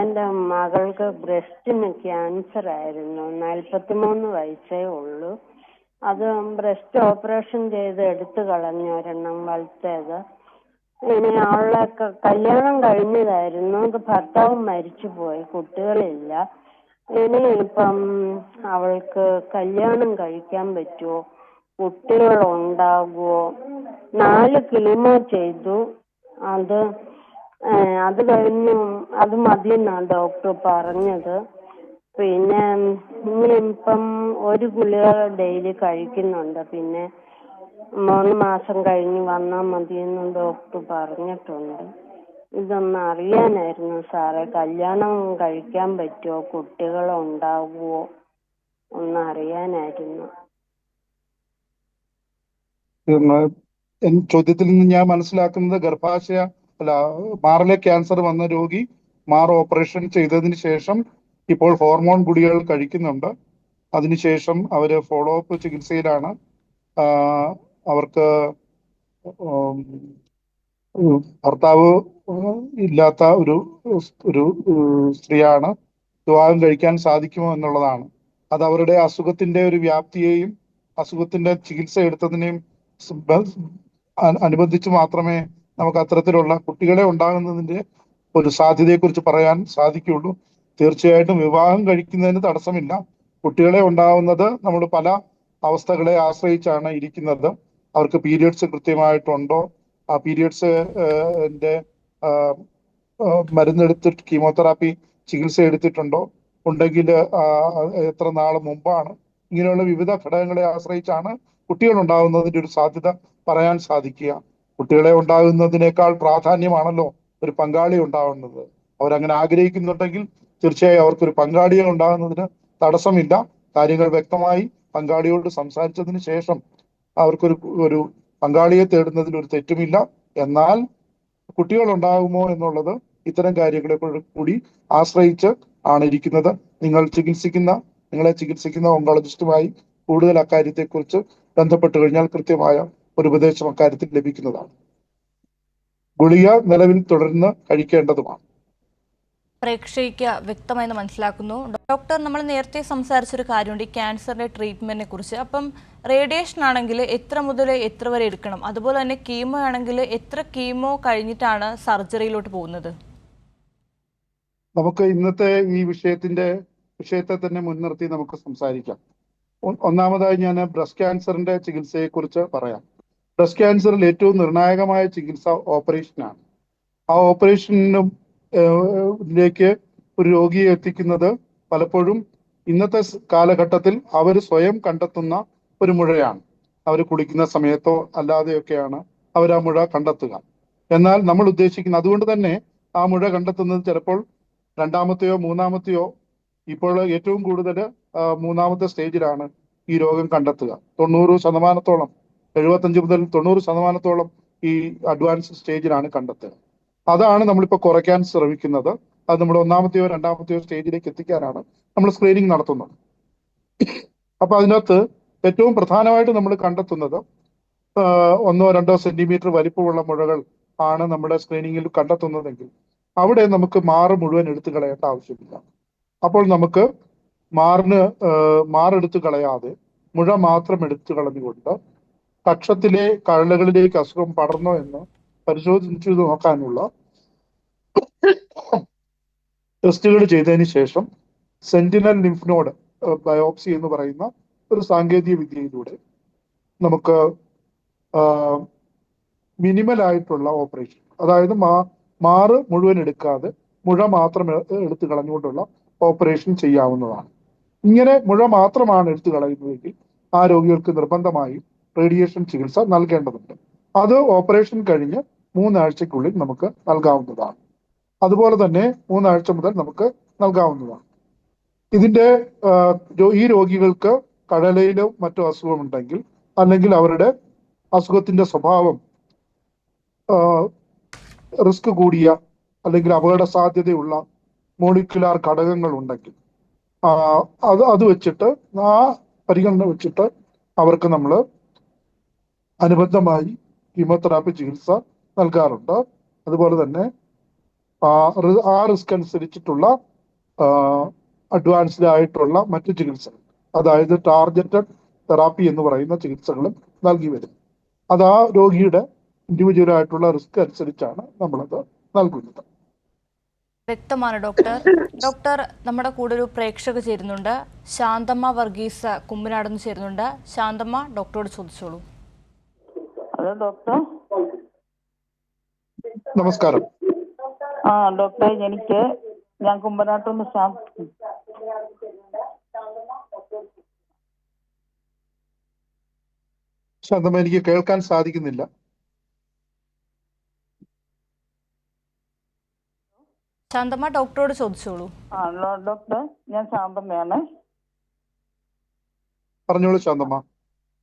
എന്റെ മകൾക്ക് ബ്രസ്റ്റിന് ക്യാൻസർ ആയിരുന്നു. നാൽപ്പത്തിമൂന്ന് വയസ്സേ ഉള്ളൂ. അത് ബ്രസ്റ്റ് ഓപ്പറേഷൻ ചെയ്ത് എടുത്തു കളഞ്ഞു. ഒരെണ്ണം വലത്തേത് ഇനി അവളെ കല്യാണം കഴിഞ്ഞതായിരുന്നു. ഭർത്താവ് മരിച്ചുപോയി കുട്ടികളില്ല. ഇനി ഇപ്പം അവൾക്ക് കല്യാണം കഴിക്കാൻ പറ്റുമോ? കുട്ടികൾ ഉണ്ടാകുമോ നാല് കിളിമ ചെയ്തു. അത് അത് കഴിഞ്ഞു അത് മതിയെന്നാണ് ഡോക്ടർ പറഞ്ഞത്. പിന്നെ ഇനി ഇപ്പം ഒരു ഗുളിക ഡെയിലി കഴിക്കുന്നുണ്ട്. പിന്നെ മൂന്ന് മാസം കഴിഞ്ഞ് വന്നാൽ മതിയെന്ന് ഡോക്ടർ പറഞ്ഞിട്ടുണ്ട്. ഇതൊന്ന് അറിയാനായിരുന്നു സാറേ. കല്യാണം കഴിക്കാൻ പറ്റുമോ? കുട്ടികൾ ഉണ്ടാവുമോ? ഒന്ന് അറിയാനായിരുന്നു. ചോദ്യത്തിൽ നിന്ന് ഞാൻ മനസ്സിലാക്കുന്നത് ഗർഭാശയ അല്ല മാറിലെ ക്യാൻസർ വന്ന രോഗി മാർ ഓപ്പറേഷൻ ചെയ്തതിന് ശേഷം ഇപ്പോൾ ഹോർമോൺ ഗുളികകൾ കഴിക്കുന്നുണ്ട്. അതിനുശേഷം അവർ ഫോളോ അപ്പ് ചികിത്സയിലാണ്. അവർക്ക് ഭർത്താവ് ഇല്ലാത്ത ഒരു ഒരു സ്ത്രീയാണ് വിവാഹം കഴിക്കാൻ സാധിക്കുമോ എന്നുള്ളതാണ്. അത് അവരുടെ അസുഖത്തിന്റെ ഒരു വ്യാപ്തിയെയും അസുഖത്തിന്റെ ചികിത്സ എടുത്തതിനെയും അനുബന്ധിച്ച് മാത്രമേ നമുക്ക് അത്തരത്തിലുള്ള കുട്ടികളെ ഉണ്ടാകുന്നതിന്റെ ഒരു സാധ്യതയെക്കുറിച്ച് പറയാൻ സാധിക്കുകയുള്ളൂ. തീർച്ചയായിട്ടും വിവാഹം കഴിക്കുന്നതിന് തടസ്സമില്ല. കുട്ടികളെ ഉണ്ടാവുന്നത് നമ്മൾ പല അവസ്ഥകളെ ആശ്രയിച്ചാണ് ഇരിക്കുന്നത്. അവർക്ക് പീരിയഡ്സ് കൃത്യമായിട്ടുണ്ടോ? ആ പീരിയഡ്സ് മരുന്നെടുത്തിട്ട് കീമോതെറാപ്പി ചികിത്സ എടുത്തിട്ടുണ്ടോ? ഉണ്ടെങ്കിൽ എത്ര നാൾ മുമ്പാണ്? ഇങ്ങനെയുള്ള വിവിധ ഘടകങ്ങളെ ആശ്രയിച്ചാണ് കുട്ടികൾ ഉണ്ടാകുന്നതിന്റെ ഒരു സാധ്യത പറയാൻ സാധിക്കുക. കുട്ടികളെ ഉണ്ടാകുന്നതിനേക്കാൾ പ്രാധാന്യമാണല്ലോ ഒരു പങ്കാളി ഉണ്ടാവുന്നത് അവരങ്ങനെ ആഗ്രഹിക്കുന്നുണ്ടെങ്കിൽ തീർച്ചയായും അവർക്കൊരു പങ്കാളിയെ ഉണ്ടാകുന്നതിന് തടസ്സമില്ല. കാര്യങ്ങൾ വ്യക്തമായി പങ്കാളിയോട് സംസാരിച്ചതിന് ശേഷം അവർക്കൊരു ഒരു പങ്കാളിയെ തേടുന്നതിൽ ഒരു തെറ്റുമില്ല. എന്നാൽ കുട്ടികൾ ഉണ്ടാകുമോ എന്നുള്ളത് ഇത്തരം കാര്യങ്ങളെ കൂടി- ആശ്രയിച്ച് ആണ് ഇരിക്കുന്നത്. നിങ്ങൾ ചികിത്സിക്കുന്ന നിങ്ങളെ ചികിത്സിക്കുന്ന ഓങ്കോളജിസ്റ്റുമായി കൂടുതൽ അക്കാര്യത്തെക്കുറിച്ച് ബന്ധപ്പെട്ട് കഴിഞ്ഞാൽ കൃത്യമായ ഒരു ഉപദേശം അക്കാര്യത്തിൽ ലഭിക്കുന്നതാണ്. ഗുളിക നിലവിൽ തുടർന്ന് കഴിക്കേണ്ടതുമാണ്. പ്രേക്ഷയ്ക്ക് വ്യക്തമായി മനസ്സിലാക്കുന്നു. ഡോക്ടർ നമ്മൾ നേരത്തെ സംസാരിച്ചൊരു കാര്യമുണ്ട് ഈ ക്യാൻസറിന്റെ ട്രീറ്റ്മെന്റിനെ കുറിച്ച് അപ്പം റേഡിയേഷൻ ആണെങ്കിൽ എത്ര മുതൽ എത്ര വരെ എടുക്കണം? അതുപോലെ തന്നെ കീമോ ആണെങ്കിൽ എത്ര കീമോ കഴിഞ്ഞിട്ടാണ് സർജറിയിലോട്ട് പോകുന്നത്? നമുക്ക് ഇന്നത്തെ ഈ വിഷയത്തിന്റെ വിഷയത്തെ തന്നെ മുൻനിർത്തി നമുക്ക് സംസാരിക്കാം. ഒന്നാമതായി ഞാൻ ബ്രസ്റ്റ് ക്യാൻസറിന്റെ ചികിത്സയെക്കുറിച്ച് പറയാം. ബ്രസ്റ്റ് ക്യാൻസറിൽ ഏറ്റവും നിർണായകമായ ചികിത്സ ഓപ്പറേഷനാണ്. ആ ഓപ്പറേഷനും ലേക്ക് ഒരു രോഗിയെ എത്തിക്കുന്നത് പലപ്പോഴും ഇന്നത്തെ കാലഘട്ടത്തിൽ അവർ സ്വയം കണ്ടെത്തുന്ന ഒരു മുഴയാണ്. അവർ കുളിക്കുന്ന സമയത്തോ അല്ലാതെയൊക്കെയാണ് അവർ ആ മുഴ കണ്ടെത്തുക. എന്നാൽ നമ്മൾ ഉദ്ദേശിക്കുന്ന അതുകൊണ്ട് തന്നെ ആ മുഴ കണ്ടെത്തുന്നത് ചിലപ്പോൾ രണ്ടാമത്തെയോ മൂന്നാമത്തെയോ ഇപ്പോൾ ഏറ്റവും കൂടുതൽ മൂന്നാമത്തെ സ്റ്റേജിലാണ് ഈ രോഗം കണ്ടെത്തുക. തൊണ്ണൂറ് ശതമാനത്തോളം എഴുപത്തഞ്ച് മുതൽ തൊണ്ണൂറ് ശതമാനത്തോളം ഈ അഡ്വാൻസ് സ്റ്റേജിലാണ് കണ്ടെത്തുക. അതാണ് നമ്മളിപ്പോൾ കുറയ്ക്കാൻ ശ്രമിക്കുന്നത്. അത് നമ്മൾ ഒന്നാമത്തെയോ രണ്ടാമത്തെയോ സ്റ്റേജിലേക്ക് എത്തിക്കാനാണ് നമ്മൾ സ്ക്രീനിങ് നടത്തുന്നത്. അപ്പൊ അതിനകത്ത് ഏറ്റവും പ്രധാനമായിട്ട് നമ്മൾ കണ്ടെത്തുന്നത് ഒന്നോ രണ്ടോ സെന്റിമീറ്റർ വലിപ്പമുള്ള മുഴകൾ ആണ് നമ്മുടെ സ്ക്രീനിങ്ങിൽ കണ്ടെത്തുന്നതെങ്കിൽ അവിടെ നമുക്ക് മാറ് മുഴുവൻ എടുത്തു കളയേണ്ട ആവശ്യമില്ല. അപ്പോൾ നമുക്ക് മാറിന് മാറെടുത്ത് കളയാതെ മുഴ മാത്രം എടുത്തു കളഞ്ഞുകൊണ്ട് കക്ഷത്തിലെ കഴലുകളിലേക്ക് അസുഖം പടർന്നോ എന്ന് പരിശോധിച്ചു നോക്കാനുള്ള ടെസ്റ്റുകൾ ചെയ്തതിന് ശേഷം സെന്റിനൽ ലിംഫ് നോഡ് ബയോപ്സി എന്ന് പറയുന്ന ഒരു സാങ്കേതിക വിദ്യയിലൂടെ നമുക്ക് മിനിമൽ ആയിട്ടുള്ള ഓപ്പറേഷൻ അതായത് മാ മാറ് മുഴുവൻ എടുക്കാതെ മുഴ മാത്രം എടുത്തു കളഞ്ഞുകൊണ്ടുള്ള ഓപ്പറേഷൻ ചെയ്യാവുന്നതാണ്. ഇങ്ങനെ മുഴ മാത്രമാണ് എടുത്തു കളയുന്നതെങ്കിൽ ആ രോഗികൾക്ക് നിർബന്ധമായും റേഡിയേഷൻ ചികിത്സ നൽകേണ്ടതുണ്ട്. അത് ഓപ്പറേഷൻ കഴിഞ്ഞ് മൂന്നാഴ്ചക്കുള്ളിൽ നമുക്ക് നൽകാവുന്നതാണ്. അതുപോലെ തന്നെ മൂന്നാഴ്ച മുതൽ നമുക്ക് നൽകാവുന്നതാണ്. ഇതിന്റെ ഈ രോഗികൾക്ക് കടലയിലോ മറ്റോ അസുഖമുണ്ടെങ്കിൽ അല്ലെങ്കിൽ അവരുടെ അസുഖത്തിന്റെ സ്വഭാവം റിസ്ക് കൂടിയ അല്ലെങ്കിൽ അപകട സാധ്യതയുള്ള മോളിക്കുലാർ ഘടകങ്ങൾ ഉണ്ടെങ്കിൽ അത് അത് വെച്ചിട്ട് ആ പരിഗണന വെച്ചിട്ട് അവർക്ക് നമ്മൾ അനുബന്ധമായി കീമോതെറാപ്പി ചികിത്സ നൽകാറുണ്ട്. അതുപോലെ തന്നെ ആ റിസ്ക് അനുസരിച്ചിട്ടുള്ള അഡ്വാൻസ്ഡ് ആയിട്ടുള്ള മറ്റു ചികിത്സകൾ അതായത് ടാർഗറ്റഡ് തെറാപ്പി എന്ന് പറയുന്ന ചികിത്സകളും നൽകി വരും. അത് ആ രോഗിയുടെ ഇൻഡിവിജ്വൽ ആയിട്ടുള്ള റിസ്ക് അനുസരിച്ചാണ് നമ്മളത് നൽകുന്നത്. വ്യക്തമാണ് ഡോക്ടർ. ഡോക്ടർ നമ്മുടെ കൂടെ ഒരു പ്രേക്ഷക ചേരുന്നുണ്ട്. ശാന്തമ്മ വർഗീസ് കുമ്പനാടെന്ന് ചേരുന്നുണ്ട്. ശാന്തമ്മ ഡോക്ടറോട് ചോദിച്ചോളൂ. Hello doctor. നമസ്കാരം. ആ ഡോക്ടർ എനിക്ക് ഞാൻ കുമ്പനാട്ടുനിന്ന് ശാം ശാന്തമ്മ എനിക്ക് കേൾക്കാൻ സാധിക്കുന്നില്ല. ശാന്തമ്മ ഡോക്ടറോട് ചോദിച്ചോളൂ. ആ ഡോക്ടർ ഞാൻ ശാന്തമ്മയാണ് പറഞ്ഞോളൂ ശാന്തമ്മ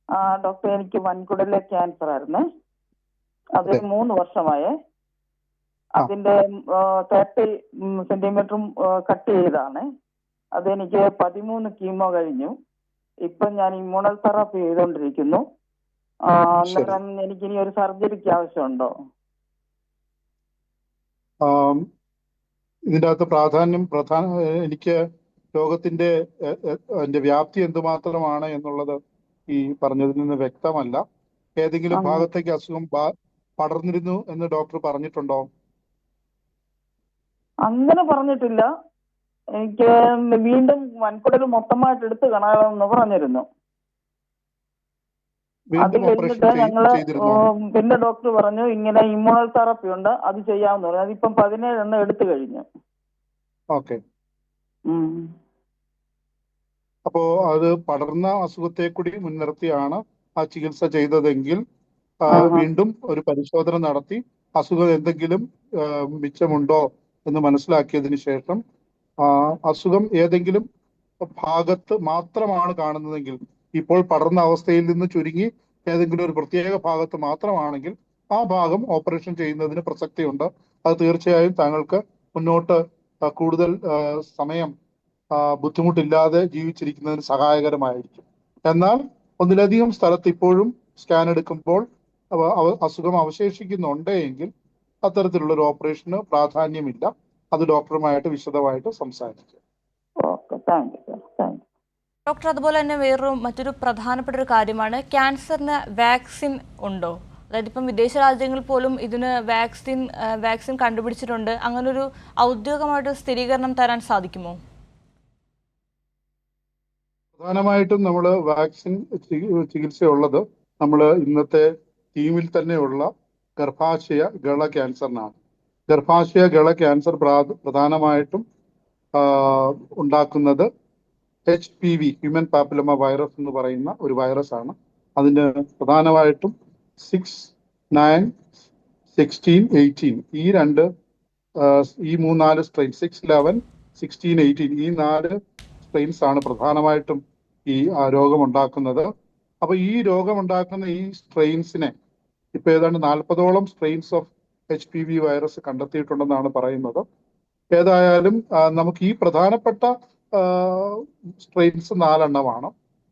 ആ ഡോക്ടർ എനിക്ക് വൻകുടലിലെ ക്യാൻസർ ആയിരുന്നു. അത്. മൂന്ന് വർഷമായേ. അതിന്റെ തേർട്ടി സെന്റിമീറ്ററും കട്ട് ചെയ്താണ് അതെനിക്ക് പതിമൂന്ന് കീമോ കഴിഞ്ഞു. ഇപ്പൊ ഞാൻ ഇമ്മ്യൂണൽ തെറാപ്പി ചെയ്തുകൊണ്ടിരിക്കുന്നു എനിക്കിനി അന്നേരം എനിക്ക് ഇനി ഒരു സർജറിക്ക് ആവശ്യമുണ്ടോ? ഇതിന്റെ അകത്ത് പ്രാധാന്യം പ്രധാന എനിക്ക് രോഗത്തിന്റെ അതിന്റെ വ്യാപ്തി എന്തുമാത്രമാണ് എന്നുള്ളത് ഈ പറഞ്ഞതിൽ നിന്ന് വ്യക്തമല്ല. ഏതെങ്കിലും ഭാഗത്തേക്ക് അസുഖം പടർന്നിരുന്നു എന്ന് ഡോക്ടർ പറഞ്ഞിട്ടുണ്ടോ? അങ്ങനെ പറഞ്ഞിട്ടില്ല. എനിക്ക് വീണ്ടും വൻകുടൽ മൊത്തമായിട്ട് എടുത്ത് കാണാമെന്ന് പറഞ്ഞിരുന്നു. അത് കഴിഞ്ഞിട്ട് ഞങ്ങൾ പിന്നെ ഡോക്ടർ പറഞ്ഞു ഇങ്ങനെ ഇമ്മ്യൂണൽ തെറാപ്പി ഉണ്ട് അത് ചെയ്യാമെന്ന് പറഞ്ഞു. അതിപ്പം പതിനേഴെണ്ണം എടുത്തു കഴിഞ്ഞു. ഓക്കെ. അപ്പോ അത് പടർന്ന അസുഖത്തെ കൂടി മുൻനിർത്തിയാണ് ആ ചികിത്സ ചെയ്തതെങ്കിൽ വീണ്ടും ഒരു പരിശോധന നടത്തി അസുഖം എന്തെങ്കിലും മിച്ചമുണ്ടോ? എന്ന് മനസ്സിലാക്കിയതിന് ശേഷം അസുഖം ഏതെങ്കിലും ഭാഗത്ത് മാത്രമാണ് കാണുന്നതെങ്കിൽ ഇപ്പോൾ പടർന്ന അവസ്ഥയിൽ നിന്ന് ചുരുങ്ങി ഏതെങ്കിലും ഒരു പ്രത്യേക ഭാഗത്ത് മാത്രമാണെങ്കിൽ ആ ഭാഗം ഓപ്പറേഷൻ ചെയ്യുന്നതിന് പ്രസക്തിയുണ്ട്. അത് തീർച്ചയായും താങ്കൾക്ക് മുന്നോട്ട് കൂടുതൽ സമയം ബുദ്ധിമുട്ടില്ലാതെ ജീവിച്ചിരിക്കുന്നതിന് സഹായകരമായിരിക്കും. എന്നാൽ ഒന്നിലധികം സ്ഥലത്ത് ഇപ്പോഴും സ്കാൻ എടുക്കുമ്പോൾ അസുഖം അവശേഷിക്കുന്നുണ്ട് എങ്കിൽ അത്തരത്തിലുള്ള ഒരു ഓപ്പറേഷന് പ്രാധാന്യമില്ല. അത് ഡോക്ടറുമായിട്ട് വിശദമായിട്ട് സംസാരിക്കുക ഡോക്ടർ അതുപോലെ തന്നെ വേറൊരു മറ്റൊരു പ്രധാനപ്പെട്ട ഒരു കാര്യമാണ്. ക്യാൻസറിന് വാക്സിൻ ഉണ്ടോ? അതായത് ഇപ്പം വിദേശ രാജ്യങ്ങളിൽ പോലും ഇതിന് വാക്സിൻ വാക്സിൻ കണ്ടുപിടിച്ചിട്ടുണ്ട്. അങ്ങനെ ഒരു ഔദ്യോഗികമായിട്ട് സ്ഥിരീകരണം തരാൻ സാധിക്കുമോ? പ്രധാനമായിട്ടും നമ്മൾ വാക്സിൻ ചികിത്സയുള്ളത് നമ്മൾ ഇന്നത്തെ ടീമിൽ തന്നെയുള്ള ഗർഭാശയ ഗള ക്യാൻസറിനാണ് ഗർഭാശയ ഗള ക്യാൻസർ പ്രധാനമായിട്ടും ഉണ്ടാക്കുന്നത് H P V human papilloma virus എന്ന് പറയുന്ന ഒരു വൈറസ് ആണ്. അതിന് പ്രധാനമായിട്ടും സിക്സ് നയൻ സിക്സ്റ്റീൻ എയ്റ്റീൻ ഈ രണ്ട് ഈ മൂന്നാൽ strain six eleven sixteen eighteen ഈ നാല് സ്ട്രെയിൻസ് ആണ് പ്രധാനമായിട്ടും ഈ രോഗമുണ്ടാക്കുന്നത് അപ്പൊ ഈ രോഗമുണ്ടാക്കുന്ന ഈ സ്ട്രെയിൻസിനെ ഇപ്പൊ ഏതാണ്ട് നാൽപ്പതോളം strains of H P V virus കണ്ടെത്തിയിട്ടുണ്ടെന്നാണ് പറയുന്നത്. ഏതായാലും നമുക്ക് ഈ പ്രധാനപ്പെട്ട സ്ട്രെയിൻസ് നാലെണ്ണമാണ്.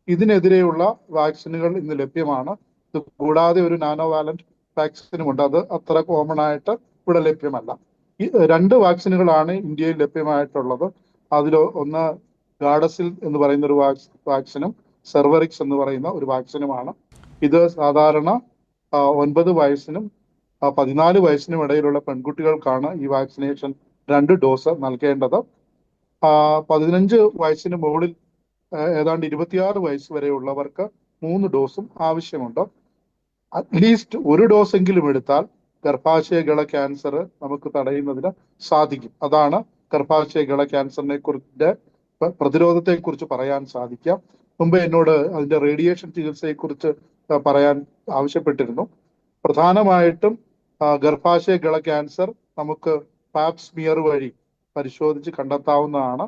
ഇതിനെതിരെയുള്ള വാക്സിനുകൾ ഇന്ന് ലഭ്യമാണ്. ഇത് കൂടാതെ ഒരു നാനോ വാലന്റ് വാക്സിനും ഉണ്ട് അത് അത്ര കോമൺ ആയിട്ട് ഇവിടെ ലഭ്യമല്ല. ഈ രണ്ട് വാക്സിനുകളാണ് ഇന്ത്യയിൽ ലഭ്യമായിട്ടുള്ളത്. അതിൽ ഒന്ന് ഗാഡസിൽ എന്ന് പറയുന്ന ഒരു വാക്സിനും സെർവറിക്സ് എന്ന് പറയുന്ന ഒരു വാക്സിനുമാണ്. ഇത് സാധാരണ ഒൻപത് വയസ്സിനും പതിനാല് വയസ്സിനും ഇടയിലുള്ള പെൺകുട്ടികൾക്കാണ് ഈ വാക്സിനേഷൻ രണ്ട് ഡോസ് നൽകേണ്ടത്. പതിനഞ്ച് വയസ്സിന് മുകളിൽ ഏതാണ്ട് ഇരുപത്തിയാറ് വയസ്സ് വരെയുള്ളവർക്ക് മൂന്ന് ഡോസും ആവശ്യമുണ്ട്. അറ്റ്ലീസ്റ്റ് ഒരു ഡോസ് എങ്കിലും എടുത്താൽ ഗർഭാശയ ഗള ക്യാൻസർ നമുക്ക് തടയുന്നതിന് സാധിക്കും. അതാണ് ഗർഭാശയ ഗള ക്യാൻസറിനെ കുറിച്ച് പ്രതിരോധത്തെ കുറിച്ച് പറയാൻ സാധിക്കാം മുമ്പ് എന്നോട് അതിന്റെ റേഡിയേഷൻ ചികിത്സയെ കുറിച്ച് പറയാൻ ആവശ്യപ്പെട്ടിരുന്നു. പ്രധാനമായിട്ടും ഗർഭാശയ ഗള ക്യാൻസർ നമുക്ക് പാപ്സ്മിയർ വഴി പരിശോധിച്ച് കണ്ടെത്താവുന്നതാണ്.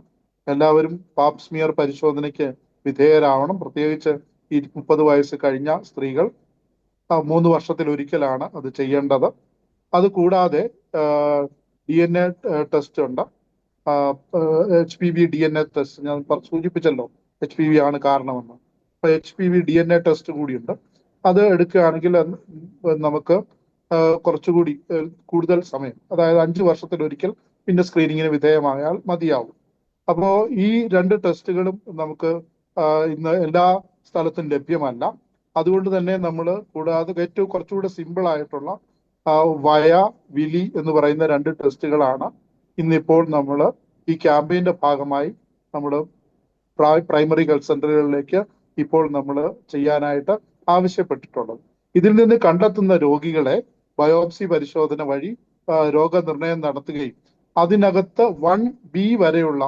എല്ലാവരും പാപ്സ്മിയർ പരിശോധനയ്ക്ക് വിധേയരാവണം. പ്രത്യേകിച്ച് ഈ മുപ്പത് വയസ്സ് കഴിഞ്ഞ സ്ത്രീകൾ മൂന്ന് വർഷത്തിൽ ഒരിക്കലാണ് അത് ചെയ്യേണ്ടത്. അത് കൂടാതെ ഡി എൻ എ ടെസ്റ്റ് ഉണ്ട്. H P V D N A test ഞാൻ സൂചിപ്പിച്ചല്ലോ എച്ച് പി വി ആണ് കാരണമെന്ന്. H P V D N A test കൂടിയുണ്ട്. അത് എടുക്കുകയാണെങ്കിൽ നമുക്ക് കുറച്ചുകൂടി കൂടുതൽ സമയം അതായത് അഞ്ച് വർഷത്തിലൊരിക്കൽ പിന്നെ സ്ക്രീനിങ്ങിന് വിധേയമായാൽ മതിയാവും. അപ്പോൾ ഈ രണ്ട് ടെസ്റ്റുകളും നമുക്ക് ഇന്ന് എല്ലാ സ്ഥലത്തും ലഭ്യമല്ല. അതുകൊണ്ട് തന്നെ നമ്മൾ കൂടാതെ ഏറ്റവും കുറച്ചുകൂടെ സിമ്പിൾ ആയിട്ടുള്ള വയ വിലി എന്ന് പറയുന്ന രണ്ട് ടെസ്റ്റുകളാണ് ഇന്നിപ്പോൾ നമ്മൾ ഈ ക്യാമ്പയിന്റെ ഭാഗമായി നമ്മൾ പ്രൈമറി ഹെൽത്ത് സെന്ററുകളിലേക്ക് ഇപ്പോൾ നമ്മൾ ചെയ്യാനായിട്ട് ആവശ്യപ്പെട്ടിട്ടുള്ളത്. ഇതിൽ നിന്ന് കണ്ടെത്തുന്ന രോഗികളെ ബയോപ്സി പരിശോധന വഴി രോഗനിർണയം നടത്തുകയും അതിനകത്ത് വൺ ബി വരെയുള്ള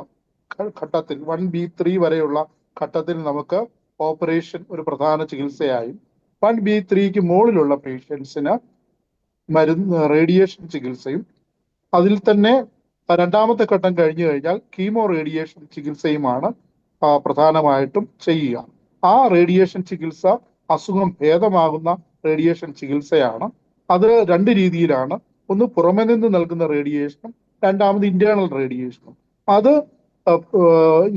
ഘട്ടത്തിൽ വൺ ബി ത്രീ വരെയുള്ള ഘട്ടത്തിൽ നമുക്ക് ഓപ്പറേഷൻ ഒരു പ്രധാന ചികിത്സയായും വൺ ബി ത്രീക്ക് മുകളിലുള്ള പേഷ്യൻസിന് മരുന്ന് റേഡിയേഷൻ ചികിത്സയും അതിൽ തന്നെ രണ്ടാമത്തെ ഘട്ടം കഴിഞ്ഞു കഴിഞ്ഞാൽ കീമോ റേഡിയേഷൻ ചികിത്സയുമാണ് പ്രധാനമായിട്ടും ചെയ്യുക. ആ റേഡിയേഷൻ ചികിത്സ അസുഖം ഭേദമാകുന്ന റേഡിയേഷൻ ചികിത്സയാണ്. അത് രണ്ട് രീതിയിലാണ്. ഒന്ന് പുറമെ നിന്ന് നൽകുന്ന റേഡിയേഷനും രണ്ടാമത് ഇന്റേണൽ റേഡിയേഷനും അത്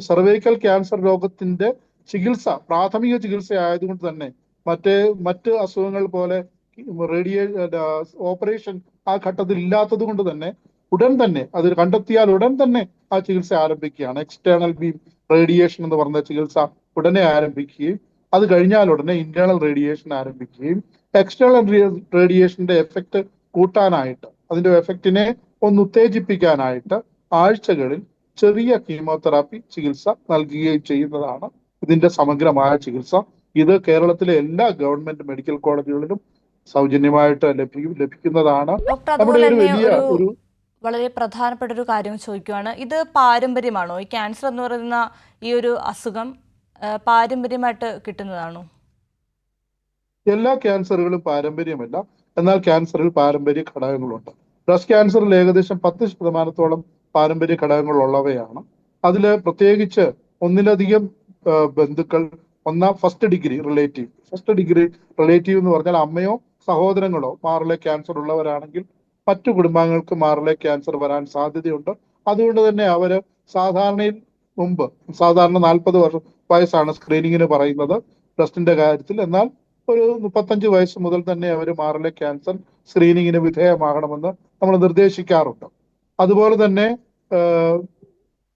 സർവൈക്കൽ ക്യാൻസർ രോഗത്തിന്റെ ചികിത്സ പ്രാഥമിക ചികിത്സ ആയതുകൊണ്ട് തന്നെ മറ്റേ മറ്റ് അസുഖങ്ങൾ പോലെ റേഡിയേ ഓപ്പറേഷൻ ആ ഘട്ടത്തിൽ ഇല്ലാത്തത് കൊണ്ട് തന്നെ ഉടൻ തന്നെ അത് കണ്ടെത്തിയാൽ ഉടൻ തന്നെ ആ ചികിത്സ ആരംഭിക്കുകയാണ്. എക്സ്റ്റേണൽ ബീം റേഡിയേഷൻ എന്ന് പറഞ്ഞ ചികിത്സ ഉടനെ ആരംഭിക്കുകയും അത് കഴിഞ്ഞാൽ ഉടനെ ഇന്റേണൽ റേഡിയേഷൻ ആരംഭിക്കുകയും എക്സ്റ്റേണൽ റേഡിയേഷന്റെ എഫക്റ്റ് കൂട്ടാനായിട്ട് അതിന്റെ എഫക്റ്റിനെ ഒന്ന് ഉത്തേജിപ്പിക്കാനായിട്ട് ആഴ്ചകളിൽ ചെറിയ കീമോതെറാപ്പി ചികിത്സ നൽകുകയും ചെയ്യുന്നതാണ് ഇതിന്റെ സമഗ്രമായ ചികിത്സ. ഇത് കേരളത്തിലെ എല്ലാ ഗവൺമെന്റ് മെഡിക്കൽ കോളേജുകളിലും സൗജന്യമായിട്ട് ലഭിക്കും ലഭിക്കുന്നതാണ്. നമ്മുടെ ഒരു വലിയ ഒരു വളരെ പ്രധാനപ്പെട്ട ഒരു കാര്യം ചോദിക്കുകയാണ് ഇത് പാരമ്പര്യമാണോ? ഈ ക്യാൻസർ എന്ന് പറയുന്ന ഈ ഒരു അസുഖം പാരമ്പര്യമായിട്ട് കിട്ടുന്നതാണോ? എല്ലാ ക്യാൻസറുകളും പാരമ്പര്യമല്ല. എന്നാൽ ക്യാൻസറിൽ പാരമ്പര്യ ഘടകങ്ങളുണ്ട്. ബ്രസ്റ്റ് ക്യാൻസറിൽ ഏകദേശം പത്ത് ശതമാനത്തോളം പാരമ്പര്യ ഘടകങ്ങൾ ഉള്ളവയാണ് അതിൽ പ്രത്യേകിച്ച് ഒന്നിലധികം ബന്ധുക്കൾ ഒന്നാം first degree relative. First degree relative എന്ന് പറഞ്ഞാൽ അമ്മയോ സഹോദരങ്ങളോ മാറിലെ ക്യാൻസർ ഉള്ളവരാണെങ്കിൽ മറ്റു കുടുംബാംഗങ്ങൾക്ക് മാറിലെ ക്യാൻസർ വരാൻ സാധ്യതയുണ്ട്. അതുകൊണ്ട് തന്നെ അവർ സാധാരണയിൽ മുമ്പ്. സാധാരണ നാൽപ്പത് വർഷം വയസ്സാണ് സ്ക്രീനിങ്ങിന് പറയുന്നത് ബ്രസ്റ്റിന്റെ കാര്യത്തിൽ. എന്നാൽ ഒരു മുപ്പത്തഞ്ച് വയസ്സ് മുതൽ തന്നെ അവർ മാറിലെ ക്യാൻസർ സ്ക്രീനിങ്ങിന് വിധേയമാകണമെന്ന് നമ്മൾ നിർദ്ദേശിക്കാറുണ്ട്. അതുപോലെ തന്നെ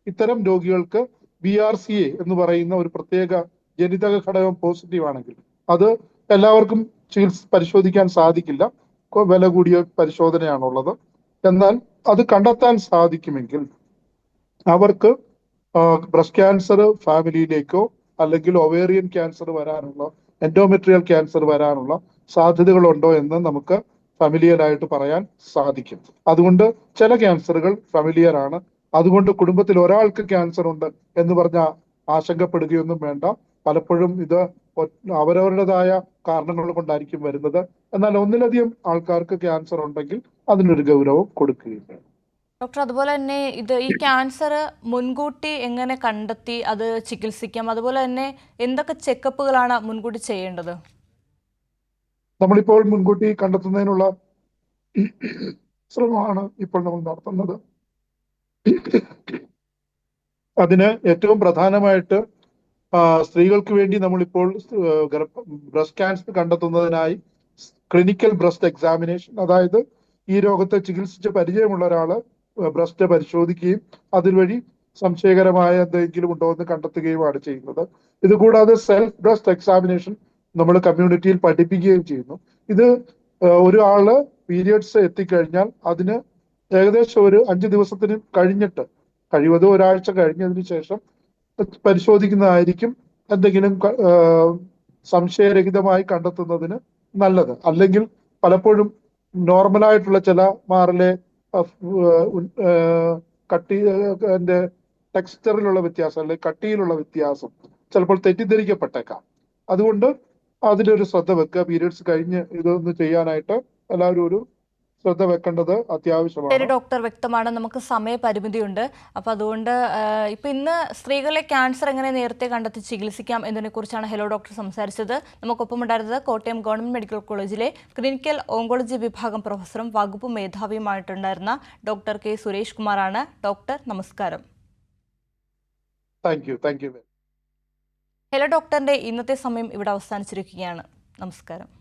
ഇത്തരം രോഗികൾക്ക് ബി ആർ സി എ എന്ന് പറയുന്ന ഒരു പ്രത്യേക ജനിതക ഘടകം പോസിറ്റീവ് ആണെങ്കിൽ അത് എല്ലാവർക്കും ചികിത്സ പരിശോധിക്കാൻ സാധിക്കില്ല. വില കൂടിയ പരിശോധനയാണുള്ളത്. എന്നാൽ അത് കണ്ടെത്താൻ സാധിക്കുമെങ്കിൽ അവർക്ക് ബ്രസ്റ്റ് ക്യാൻസർ ഫാമിലിയിലേക്കോ അല്ലെങ്കിൽ ഒവേറിയൻ ക്യാൻസർ വരാനുള്ള എൻഡോമെട്രിയൽ ക്യാൻസർ വരാനുള്ള സാധ്യതകളുണ്ടോ എന്ന് നമുക്ക് ഫമിലിയറായിട്ട് പറയാൻ സാധിക്കും. അതുകൊണ്ട് ചില ക്യാൻസറുകൾ ഫാമിലിയർ ആണ് അതുകൊണ്ട് കുടുംബത്തിൽ ഒരാൾക്ക് ക്യാൻസർ ഉണ്ട് എന്ന് പറഞ്ഞ ആശങ്കപ്പെടുകയൊന്നും വേണ്ട. പലപ്പോഴും ഇത് അവരവരുടേതായ കാരണങ്ങൾ കൊണ്ടായിരിക്കും വരുന്നത്. എന്നാൽ ഒന്നിലധികം ആൾക്കാർക്ക് ക്യാൻസർ ഉണ്ടെങ്കിൽ അതിനൊരു ഗൗരവം കൊടുക്കുകയില്ല ഡോക്ടർ അതുപോലെ തന്നെ ഇത് ഈ ക്യാൻസർ മുൻകൂട്ടി എങ്ങനെ കണ്ടെത്തി അത് ചികിത്സിക്കാം? അതുപോലെ തന്നെ എന്തൊക്കെ ചെക്കപ്പുകളാണ് മുൻകൂട്ടി ചെയ്യേണ്ടത്? നമ്മളിപ്പോൾ മുൻകൂട്ടി കണ്ടെത്തുന്നതിനുള്ള ശ്രമമാണ് ഇപ്പോൾ നമ്മൾ നടത്തുന്നത്. അതിന് ഏറ്റവും പ്രധാനമായിട്ട് സ്ത്രീകൾക്ക് വേണ്ടി നമ്മളിപ്പോൾ ബ്രസ്റ്റ് ക്യാൻസർ കണ്ടെത്തുന്നതിനായി ക്ലിനിക്കൽ ബ്രസ്റ്റ് എക്സാമിനേഷൻ അതായത് ഈ രോഗത്തെ ചികിത്സിച്ച് പരിചയമുള്ള ഒരാൾ ബ്രസ്റ്റ് പരിശോധിക്കുകയും അതുവഴി സംശയകരമായ എന്തെങ്കിലും ഉണ്ടോ എന്ന് കണ്ടെത്തുകയുമാണ് ചെയ്യുന്നത്. ഇതുകൂടാതെ സെൽഫ് ബ്രസ്റ്റ് എക്സാമിനേഷൻ നമ്മൾ കമ്മ്യൂണിറ്റിയിൽ പഠിപ്പിക്കുകയും ചെയ്യുന്നു. ഇത് ഒരു പീരിയഡ്സ് എത്തിക്കഴിഞ്ഞാൽ അതിന് ഏകദേശം ഒരു അഞ്ച് ദിവസത്തിന് കഴിഞ്ഞിട്ട് കഴിവതും ഒരാഴ്ച കഴിഞ്ഞതിന് ശേഷം പരിശോധിക്കുന്നതായിരിക്കും എന്തെങ്കിലും സംശയരഹിതമായി കണ്ടെത്തുന്നതിന് നല്ലത്. അല്ലെങ്കിൽ പലപ്പോഴും നോർമലായിട്ടുള്ള ചില മാറിലെ കട്ടി എന്റെ ടെക്സ്ചറിലുള്ള വ്യത്യാസം അല്ലെങ്കിൽ കട്ടിയിലുള്ള വ്യത്യാസം ചിലപ്പോൾ തെറ്റിദ്ധരിക്കപ്പെട്ടേക്കാം. അതുകൊണ്ട് അതിലൊരു ശ്രദ്ധ വെക്കുക. പീരീഡ്സ് കഴിഞ്ഞ് ഇതൊന്ന് ചെയ്യാനായിട്ട് എല്ലാവരും ഒരു ശ്രദ്ധ വെക്കേണ്ടത് അത്യാവശ്യമാണ്. ഡോക്ടർ വ്യക്തമാണ്. നമുക്ക് സമയപരിമിതിയുണ്ട്. അപ്പൊ അതുകൊണ്ട് ഇപ്പൊ ഇന്ന് സ്ത്രീകളെ ക്യാൻസർ എങ്ങനെ നേരത്തെ കണ്ടെത്തി ചികിത്സിക്കാം എന്നതിനെ കുറിച്ചാണ് ഹലോ ഡോക്ടർ സംസാരിച്ചത്. നമുക്കൊപ്പം ഉണ്ടായിരുന്നത് കോട്ടയം ഗവൺമെന്റ് മെഡിക്കൽ കോളേജിലെ ക്ലിനിക്കൽ ഓങ്കോളജി വിഭാഗം പ്രൊഫസറും വകുപ്പ് മേധാവിയുമായിട്ടുണ്ടായിരുന്ന ഡോക്ടർ കെ സുരേഷ് കുമാറാണ്. ഡോക്ടർ നമസ്കാരം. Thank you. Thank you. Hello ഡോക്ടറിന്റെ ഇന്നത്തെ സമയം ഇവിടെ അവസാനിച്ചിരിക്കുകയാണ്. നമസ്കാരം.